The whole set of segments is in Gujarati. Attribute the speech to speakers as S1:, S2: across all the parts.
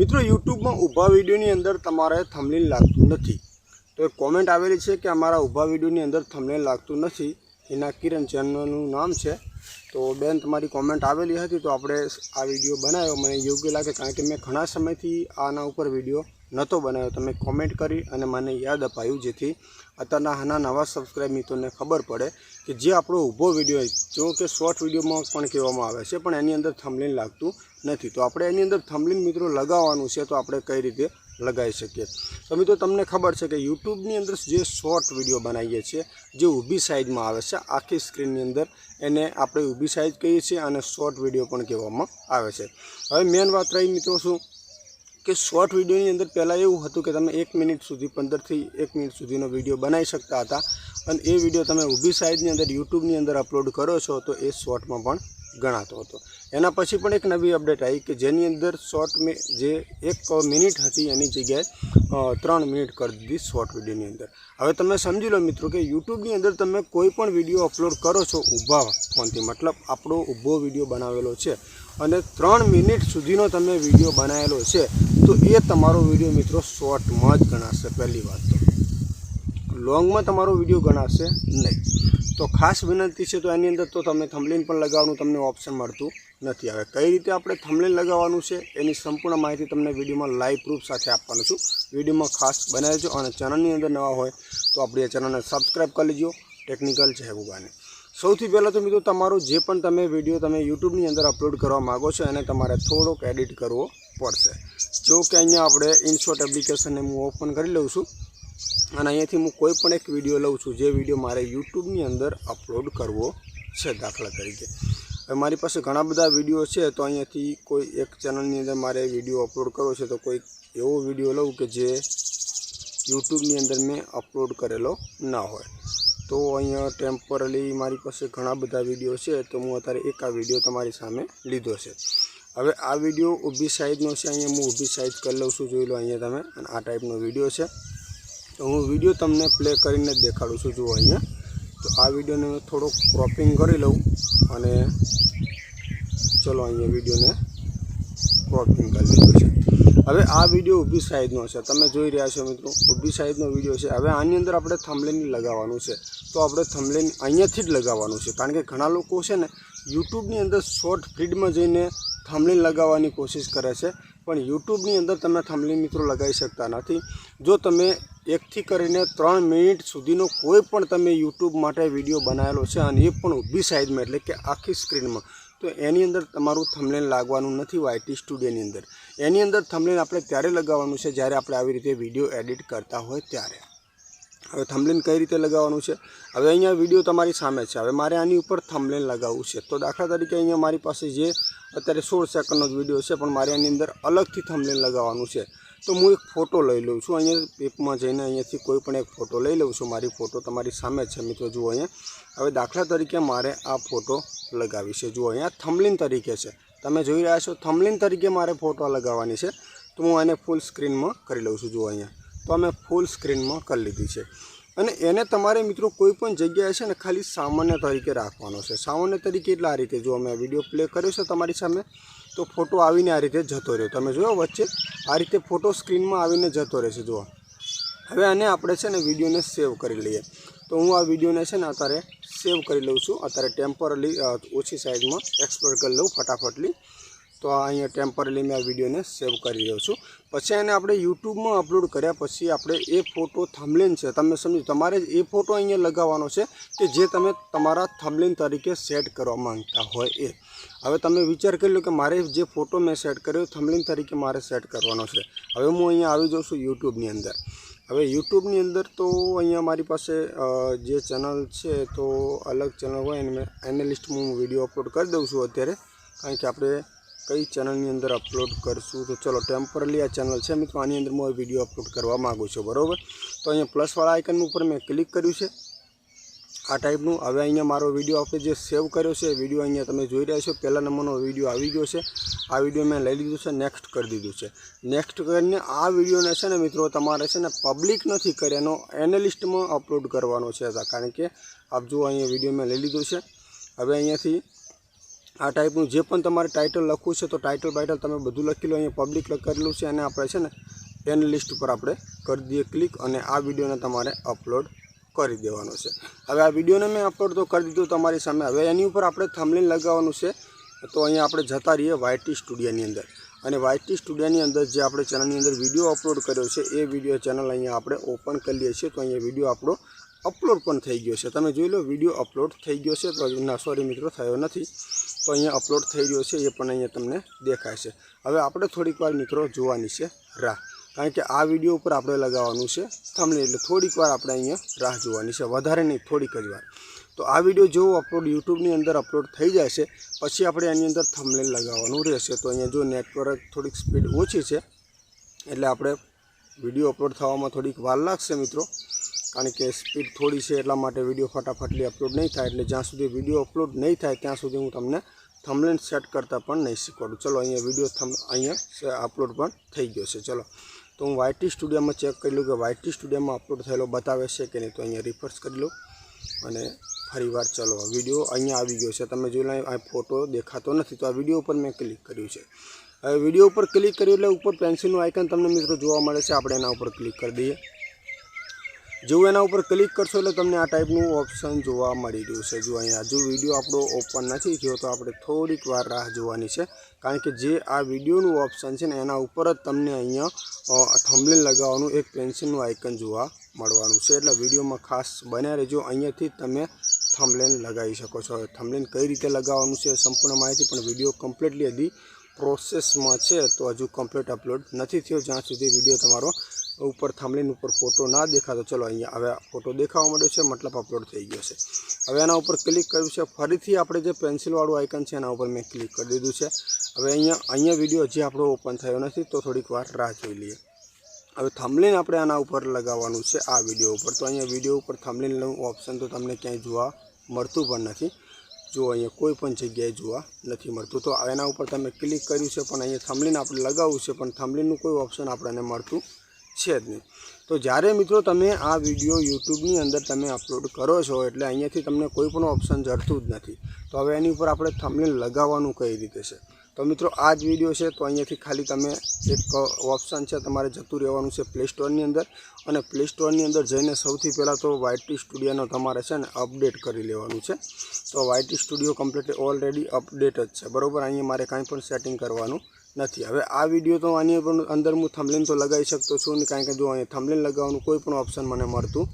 S1: મિત્રો યુટ્યુબમાં ઊભા વિડીયોની અંદર તમારે થમલીન લાગતું નથી. તો એક કોમેન્ટ આવેલી છે કે અમારા ઊભા વિડીયોની અંદર થમલીન લાગતું નથી. એના કિરણ ચેનલનું નામ છે. તો બેન, તમારી કોમેન્ટ આવેલી હતી, તો આપણે આ વીડિયો બનાવ્યો. મને યોગ્ય લાગે કારણ કે મેં ઘણા સમયથી આના ઉપર વીડિયો નહોતો બનાવ્યો, તમે કોમેન્ટ કરી અને મને યાદ અપાયું. જેથી અત્યારના આના નવા સબસ્ક્રાઈબ મિત્રોને ખબર પડે કે જે આપણો ઊભો વીડિયો જો કે શોર્ટ વિડીયોમાં પણ કહેવામાં આવે છે, પણ એની અંદર થમલીન લાગતું નથી. તો આપણે એની અંદર થમલીન મિત્રો લગાવવાનું છે, તો આપણે કઈ રીતે લગાવી શકીએ? તો મિત્રો તમને ખબર છે કે યુટ્યુબની અંદર જે શોર્ટ વીડિયો બનાવીએ છીએ, જે ઊભી સાઇઝમાં આવે છે, આખી સ્ક્રીનની અંદર એને આપણે ઊભી સાઇઝ કહીએ છીએ અને શોર્ટ વીડિયો પણ કહેવામાં આવે છે. હવે મેન વાત રહી મિત્રો શું? કે શોર્ટ વિડીયોની અંદર પહેલાં એવું હતું કે તમે એક મિનિટ સુધી પંદરથી એક મિનિટ સુધીનો વીડિયો બનાવી શકતા હતા. અને એ વીડિયો તમે ઊભી સાઇઝની અંદર યુટ્યુબની અંદર અપલોડ કરો છો, તો એ શોર્ટમાં પણ ગણાતો હતો. એના પછી પણ એક નવી અપડેટ આવી કે જેની અંદર શોર્ટ મેં, જે એક મિનિટ હતી, એની જગ્યાએ ત્રણ મિનિટ કરી દીધી શોર્ટ વિડીયોની અંદર. હવે તમે સમજી લો મિત્રો કે યુટ્યુબની અંદર તમે કોઈ પણ વીડિયો અપલોડ કરો છો, ઊભા ફોનથી, મતલબ આપણો ઊભો વીડિયો બનાવેલો છે. અને ત્રણ મિનિટ સુધીનો તમે વીડિયો બનાવેલો છે તો એ તમારો વીડિયો મિત્રો શોર્ટમાં જ ગણાશે, પહેલી વાત તો. લોંગમાં તમારો વીડિયો ગણાશે નહીં. તો ખાસ વિનંતી છે તો એની અંદર તો તમે થંબલેન પણ લગાવવાનું તમને ઓપ્શન મળતું નથી. હવે કઈ રીતે આપણે થંબલેન લગાવવાનું છે એની સંપૂર્ણ માહિતી તમને વિડીયોમાં લાઈવ પ્રૂફ સાથે આપવાનું છું. વિડીયોમાં ખાસ બનાવજો અને ચેનલની અંદર નવા હોય તો આપણી આ ચેનલને સબસ્ક્રાઈબ કરી લેજો. ટેકનિકલ છે ભૂગાને સૌથી પહેલાં તો મિત્રો તમારો જે પણ તમે વીડિયો તમે યુટ્યુબની અંદર અપલોડ કરવા માગો છો એને તમારે થોડોક એડિટ કરવો પડશે. જો કે અહીંયા આપણે ઇનશોટ એપ્લિકેશનને હું ઓપન કરી લઉં છું. અને અહીંયાથી હું કોઈ પણ એક વીડિયો લઉં છું જે વીડિયો મારે યુટ્યુબની અંદર અપલોડ કરવો છે દાખલા તરીકે. હવે મારી પાસે ઘણા બધા વીડિયો છે, તો અહીંયાથી કોઈ એક ચેનલની અંદર મારે વીડિયો અપલોડ કરવો છે, તો કોઈ એવો વીડિયો લઉં કે જે યુટ્યુબની અંદર મેં અપલોડ કરેલો ના હોય. તો અહીંયા ટેમ્પરલી મારી પાસે ઘણા બધા વીડિયો છે, તો હું અત્યારે એક આ વીડિયો તમારી સામે લીધો છે. હવે આ વીડિયો ઊભી સાઈઝનો છે, અહીંયા હું ઊભી સાઈઝ કરી લઉં છું, જોઈ લો અહીંયા તમે, અને આ ટાઈપનો વીડિયો છે. તો હું વીડિયો તમને પ્લે કરીને જ દેખાડું છું, જુઓ અહીંયા. તો આ વિડીયોને હું થોડોક ક્રોપિંગ કરી લઉં, અને ચલો અહીંયા વિડીયોને ક્રોપિંગ કરી લીધું છે. હવે આ વીડિયો ઊભી સાઈઝનો છે, તમે જોઈ રહ્યા છો મિત્રો, ઊભી સાઈઝનો વીડિયો છે. હવે આની અંદર આપણે થમલેન લગાવવાનું છે. તો આપણે થમલેન અહીંયાથી જ લગાવવાનું છે, કારણ કે ઘણા લોકો છે ને યુટ્યુબની અંદર શોર્ટ ફીડમાં જઈને થંબલેન લગાવવાની કોશિશ કરે છે. પણ યુટ્યુબની અંદર તમે થમલીન મિત્રો લગાવી શકતા નથી. જો તમે એકથી કરીને ત્રણ મિનિટ સુધીનો કોઈ પણ તમે યુટ્યુબ માટે વીડિયો બનાવેલો છે અને એ પણ ઊભી સાઈઝમાં, એટલે કે આખી સ્ક્રીનમાં, તો એની અંદર તમારું થમલેન લાગવાનું નથી વાયટી સ્ટુડિયોની અંદર. એની અંદર થમલેન આપણે ત્યારે લગાવવાનું છે જ્યારે આપણે આવી રીતે વીડિયો એડિટ કરતા હોય ત્યારે. હવે થંબલેન કઈ રીતે લગાવવાનું છે? હવે અહીંયા વીડિયો તમારી સામે છે. હવે મારે આની ઉપર થંબલેન લગાવવું છે. તો દાખલા તરીકે અહીંયા મારી પાસે જે અત્યારે સોળ સેકન્ડનો જ વીડિયો છે, પણ મારે આની અંદર અલગથી થંબલેન લગાવવાનું છે. તો હું એક ફોટો લઈ લઉં છું. અહીંયા પેપમાં જઈને અહીંયાથી કોઈ પણ એક ફોટો લઈ લઉં છું. મારી ફોટો તમારી સામે છે મિત્રો. જુઓ અહીંયા. હવે દાખલા તરીકે મારે આ ફોટો લગાવી છે. જુઓ અહીંયા થંબલિન તરીકે છે. તમે જોઈ રહ્યા છો થંબલિન તરીકે મારે ફોટો લગાવવાની છે. તો હું આને ફૂલ સ્ક્રીનમાં કરી લઉં છું. જુઓ અહીંયા. તો અમે ફૂલ સ્ક્રીનમાં કરી લીધી છે. અને એને તમારે મિત્રો કોઈ પણ જગ્યાએ છે ને ખાલી સામાન્ય તરીકે રાખવાનો છે. સામાન્ય તરીકે એટલે આ રીતે જો અમે વીડિયો પ્લે કર્યો છે તમારી સામે, તો ફોટો આવીને આ રીતે જતો રહ્યો. તમે જોયો વચ્ચે આ રીતે ફોટો સ્ક્રીનમાં આવીને જતો રહેશે. જુઓ. હવે આને આપણે છે ને વિડીયોને સેવ કરી લઈએ. તો હું આ વિડીયોને છે ને અત્યારે સેવ કરી લઉં છું. અત્યારે ટેમ્પરલી ઓછી સાઇઝમાં એક્સપોર્ટ કરી લઉં ફટાફટલી. તો અહીંયા ટેમ્પરલી મેં આ વિડીયોને સેવ કરી રહ્યો છું. પછી એને આપણે યુટ્યુબમાં અપલોડ કર્યા પછી આપણે એ ફોટો થમલેન છે, તમે સમજો, તમારે એ ફોટો અહીંયા લગાવવાનો છે કે જે તમે તમારા થમલેન તરીકે સેટ કરવા માંગતા હોય એ. હવે તમે વિચાર કરી લો કે મારે જે ફોટો મેં સેટ કર્યો થમલેન તરીકે મારે સેટ કરવાનો છે. હવે હું અહીંયા આવી જાઉં છું યુટ્યુબની અંદર. હવે યુટ્યુબની અંદર તો અહીંયા મારી પાસે જે ચેનલ છે તો અલગ ચેનલ હોય, એને મેં, એને લિસ્ટમાં હું વીડિયો અપલોડ કરી દઉં છું અત્યારે. કારણ કે આપણે કઈ ચેનલની અંદર અપલોડ કરશું તો ચલો ટેમ્પરલી આ ચેનલ છે મિત્રો, આની અંદર હું વીડિયો અપલોડ કરવા માગું છું, બરાબર? તો અહીંયા પ્લસવાળા આઇકન ઉપર મેં ક્લિક કર્યું છે. આ ટાઈપનું હવે અહીંયા મારો વીડિયો આપણે જે સેવ કર્યો છે, એ વીડિયો અહીંયા તમે જોઈ રહ્યા છો. પહેલા નંબરનો વીડિયો આવી ગયો છે. આ વીડિયો મેં લઈ લીધું છે નેક્સ્ટ કરી દીધું છે. નેક્સ્ટ કરીને આ વિડીયોને છે ને મિત્રો, તમારે છે ને પબ્લિક નથી કર્યાનો એનાલિસ્ટમાં અપલોડ કરવાનો છે, કારણ કે આપ જુઓ, અહીંયા વીડિયો મેં લઈ લીધો છે. હવે અહીંયાથી આ ટાઈપનું જે પણ તમારે ટાઇટલ લખવું છે, તો ટાઇટલ બાઇટલ તમે બધું લખી લો, અહીંયા પબ્લિક કરેલું છે અને આપણે છે ને એન લિસ્ટ ઉપર આપણે કરી દઈએ ક્લિક અને આ વિડીયોને તમારે અપલોડ કરી દેવાનો છે. હવે આ વિડીયોને મેં અપલોડ તો કરી દીધું તમારી સામે. હવે એની ઉપર આપણે થમલીન લગાવવાનું છે. તો અહીંયા આપણે જતા રહીએ વાયટી સ્ટુડિયોની અંદર. અને વાયટી સ્ટુડિયોની અંદર જે આપણે ચેનલની અંદર વીડિયો અપલોડ કર્યો છે, એ વીડિયો ચેનલ અહીંયા આપણે ઓપન કરી લઈએ છીએ. તો અહીંયા વીડિયો આપણો અપલોડ પણ થઈ ગયો છે. તમે જોઈ લો, વીડિયો અપલોડ થઈ ગયો છે. તો ના સોરી મિત્રો, થયો નથી. તો અહીંયા અપલોડ થઈ ગયો છે, એ પણ અહીંયા તમને દેખાય છે હવે આપણે થોડીક વાર મિત્રો જોવાની છે રાહ. કારણ કે આ વીડિયો ઉપર આપણે લગાવવાનું છે થમને એટલે થોડીક વાર આપણે અહીંયા રાહ જોવાની છે. વધારે નહીં, થોડીક જ વાર. તો આ વીડિયો જેવો અપલોડ યુટ્યુબની અંદર અપલોડ થઈ જાય છે પછી આપણે એની અંદર થમલેન લગાવવાનું રહેશે. તો અહીંયા જો નેટવર્ક થોડીક સ્પીડ ઓછી છે, એટલે આપણે વીડિયો અપલોડ થવામાં થોડીક વાર લાગશે મિત્રો. કારણ કે સ્પીડ થોડી છે એટલા માટે વીડિયો ફટાફટલી અપલોડ નહીં થાય. એટલે જ્યાં સુધી વીડિયો અપલોડ નહીં થાય, ત્યાં સુધી હું તમને થમલેન સેટ કરતાં પણ નહીં શીખવાડું. ચલો, અહીંયા વીડિયો થમ અહીંયા અપલોડ પણ થઈ ગયો છે. ચલો, તો હું વાયટી સ્ટુડિયોમાં ચેક કરી લઉં કે વાયટી સ્ટુડિયોમાં અપલોડ થયેલો બતાવે છે કે નહીં, તો અહીંયા રિફર્સ કરી લઉં અને ફરીવાર ચલો વીડિયો અહીંયા આવી ગયો છે. તમે જોઈ લો, આ ફોટો દેખાતો નથી, તો આ વીડિયો ઉપર મેં ક્લિક કર્યું છે. હવે વીડિયો ઉપર ક્લિક કર્યું એટલે ઉપર પેન્સિલનું આઇકન તમને મિત્રો જોવા મળે છે. આપણે એના ઉપર ક્લિક કરી દઈએ. જેવું એના ઉપર ક્લિક કરશો એટલે તમને આ ટાઈપનું ઓપ્શન જોવા મળી રહ્યું છે. જો અહીંયા હજુ વીડિયો આપણો ઓપન નથી થયો તો આપણે થોડીક વાર રાહ જોવાની છે. કારણ કે જે આ વિડીયોનું ઓપ્શન છે ને, એના ઉપર જ તમને અહીંયા થંબલેન લગાવવાનું એક પેન્સિલનું આઇકન જોવા મળવાનું છે. એટલે વિડીયોમાં ખાસ બન્યા રહેજો. અહીંયાથી તમે થંબલેન લગાવી શકો છો. થંબલેન કઈ રીતે લગાવવાનું છે સંપૂર્ણ માહિતી, પણ વીડિયો કમ્પ્લીટલી હજી પ્રોસેસમાં છે. તો હજુ કમ્પ્લીટ અપલોડ નથી થયો. જ્યાં સુધી વીડિયો તમારો ઉપર થાંભલીન ઉપર ફોટો ના દેખાતો ચલો અહીંયા હવે ફોટો દેખાવા માંડ્યો છે, મતલબ અપલોડ થઈ ગયો છે. હવે એના ઉપર ક્લિક કર્યું છે, ફરીથી આપણે જે પેન્સિલવાળું આઇકન છે એના ઉપર મેં ક્લિક કરી દીધું છે. હવે અહીંયા અહીંયા વીડિયો હજી આપણો ઓપન થયો નથી, તો થોડીક વાર રાહ જોઈ લઈએ. હવે થાંભલીને આપણે આના ઉપર લગાવવાનું છે, આ વીડિયો ઉપર. તો અહીંયા વીડિયો ઉપર થંબલીનનું ઓપ્શન તો તમને ક્યાંય જોવા મળતું પણ નથી. જો અહીંયા કોઈ પણ જગ્યાએ જોવા નથી મળતું. તો એના ઉપર તમે ક્લિક કર્યું છે, પણ અહીંયા થાંભલીને આપણે લગાવવું છે, પણ થાંભલીનું કોઈ ઓપ્શન આપણને મળતું છે જ નહીં. તો જ્યારે મિત્રો તમે આ વીડિયો યુટ્યુબની અંદર તમે અપલોડ કરો છો, એટલે અહીંયાથી તમને કોઈ પણ ઓપ્શન જડતું જ નથી. તો હવે એની ઉપર આપણે થંબનેલ લગાવવાનું કઈ રીતે છે? તો મિત્રો, આ જ વીડિયો છે, તો અહીંયાથી ખાલી તમે એક ઓપ્શન છે, તમારે જતું રહેવાનું છે પ્લે સ્ટોરની અંદર. અને પ્લે સ્ટોરની અંદર જઈને સૌથી પહેલાં તો વાયટી સ્ટુડિયોનો તમારે છે ને અપડેટ કરી લેવાનું છે. તો YT studio complete already update જ છે. બરાબર? અહીંયા મારે કાંઈ પણ સેટિંગ કરવાનું નથી. હવે આ વીડિયો તો આની પણ અંદર હું થંબલેન તો લગાવી શકતો છું નહીં કારણ કે જો અહીંયા થંબલેન લગાવવાનું કોઈ પણ ઓપ્શન મને મળતું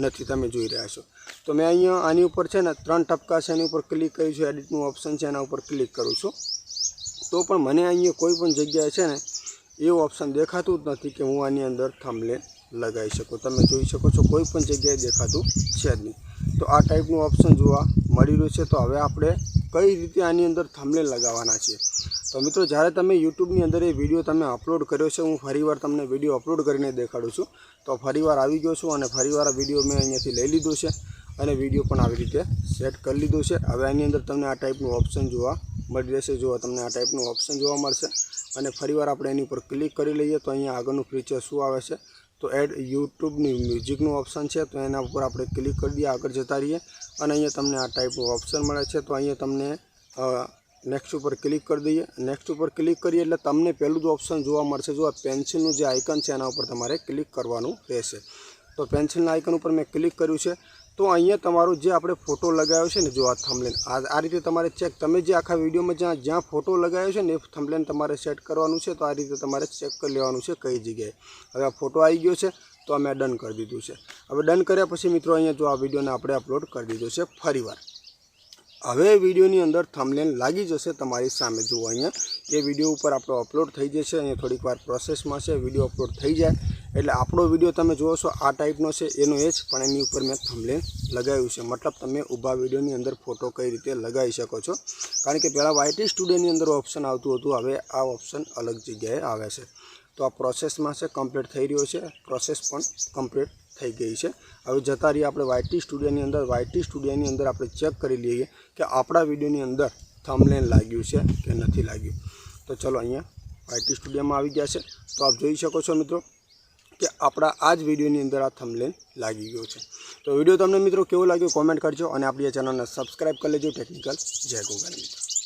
S1: નથી, તમે જોઈ રહ્યા છો. તો મેં અહીંયા આની ઉપર છે ને ત્રણ ટપકા છે, એની ઉપર ક્લિક કર્યું છે એડિટનું ઓપ્શન છે, એના ઉપર ક્લિક કરું છું. તો પણ મને અહીંયા કોઈ પણ જગ્યાએ છે ને એવું ઓપ્શન દેખાતું જ નથી કે હું આની અંદર થંબલેન લગાવી શકું. તમે જોઈ શકો છો કોઈ પણ જગ્યાએ દેખાતું છે જ નહીં. તો આ ટાઈપનું ઓપ્શન જોવા મળી રહ્યું છે. તો હવે આપણે કઈ રીતે આની અંદર થંબલેન લગાવવાના છીએ? તો મિત્રો, જ્યારે તમે યુટ્યુબની અંદર એ વીડિયો તમે અપલોડ કર્યો છે, હું ફરીવાર તમને વીડિયો અપલોડ કરીને દેખાડું છું. તો ફરીવાર આવી ગયો છું અને ફરીવાર વીડિયો મેં અહીંયાથી લઈ લીધો છે અને વીડિયો પણ આવી રીતે સેટ કરી લીધો છે. હવે આની અંદર તમને આ ટાઈપનું ઓપ્શન જોવા મળી રહેશે. જો તમને આ ટાઈપનું ઓપ્શન જોવા મળશે. અને ફરીવાર આપણે એની ઉપર ક્લિક કરી લઈએ તો અહીંયા આગળનું ફીચર શું આવે છે? તો એડ યુટ્યુબની મ્યુઝિકનું ઓપ્શન છે. તો એના ઉપર આપણે ક્લિક કરી દઈએ, આગળ જતા રહીએ અને અહીંયા તમને આ ટાઈપનું ઓપ્શન મળે છે. તો અહીંયા તમને નેક્સ્ટ ઉપર ક્લિક કરી દઈએ. નેક્સ્ટ ઉપર ક્લિક કરીએ એટલે તમને પહેલું જ ઓપ્શન જોવા મળશે. જો આ પેન્સિલનું જે આઇકન છે, એના ઉપર તમારે ક્લિક કરવાનું રહેશે. તો પેન્સિલના આઇકન ઉપર મેં ક્લિક કર્યું છે. તો અહીંયા તમારો જે આપણે ફોટો લગાવ્યો છે ને, જો આ થંબલેન આ રીતે તમારે ચેક તમે જે આખા વિડીયોમાં જ્યાં જ્યાં ફોટો લગાવ્યો છે ને, એ થંબલેન તમારે સેટ કરવાનું છે. તો આ રીતે તમારે ચેક કરી લેવાનું છે કઈ જગ્યાએ. હવે આ ફોટો આવી ગયો છે. તો મેં ડન કરી દીધું છે. હવે ડન કર્યા પછી મિત્રો, અહીંયા જો આ વિડીયોને આપણે અપલોડ કરી દીધો છે ફરીવાર. હવે વિડીયોની અંદર થમલેન લાગી જશે તમારી સામે જુઓ અહીંયા. એ વીડિયો ઉપર આપણો અપલોડ થઈ જશે અહીંયા થોડીક વાર પ્રોસેસમાં છે વીડિયો અપલોડ થઈ જાય. એટલે આપણો વીડિયો તમે જુઓ છો, આ ટાઈપનો છે, એનો એ જ, પણ એની ઉપર મેં થમલેન લગાવ્યું છે. મતલબ તમે ઊભા વિડીયોની અંદર ફોટો કઈ રીતે લગાવી શકો છો. કારણ કે પહેલાં વાયટી સ્ટુડિયોની અંદર ઓપ્શન આવતું હતું, હવે આ ઓપ્શન અલગ જગ્યાએ આવે છે. તો આ પ્રોસેસમાં છે કમ્પ્લીટ થઈ રહ્યો છે. પ્રોસેસ પણ કમ્પ્લીટ થઈ ગઈ છે. હવે જતા રહીએ આપણે વાયટી સ્ટુડિયોની અંદર. વાયટી સ્ટુડિયોની અંદર આપણે ચેક કરી લઈએ કે આપણા વિડીયોની અંદર થમલેન લાગ્યું છે કે નથી લાગ્યું. તો ચલો અહીંયા વાયટી સ્ટુડિયોમાં આવી ગયા છે. તો આપ જોઈ શકો છો મિત્રો કે આપણા આ જ વિડીયોની અંદર આ થમલેન લાગી ગયો છે. તો વીડિયો તમને મિત્રો કેવો લાગ્યો કોમેન્ટ કરજો અને આપણી આ ચેનલને સબસ્ક્રાઈબ કરી લેજો ટેકનિકલ જય ગોગલ મિત્રો.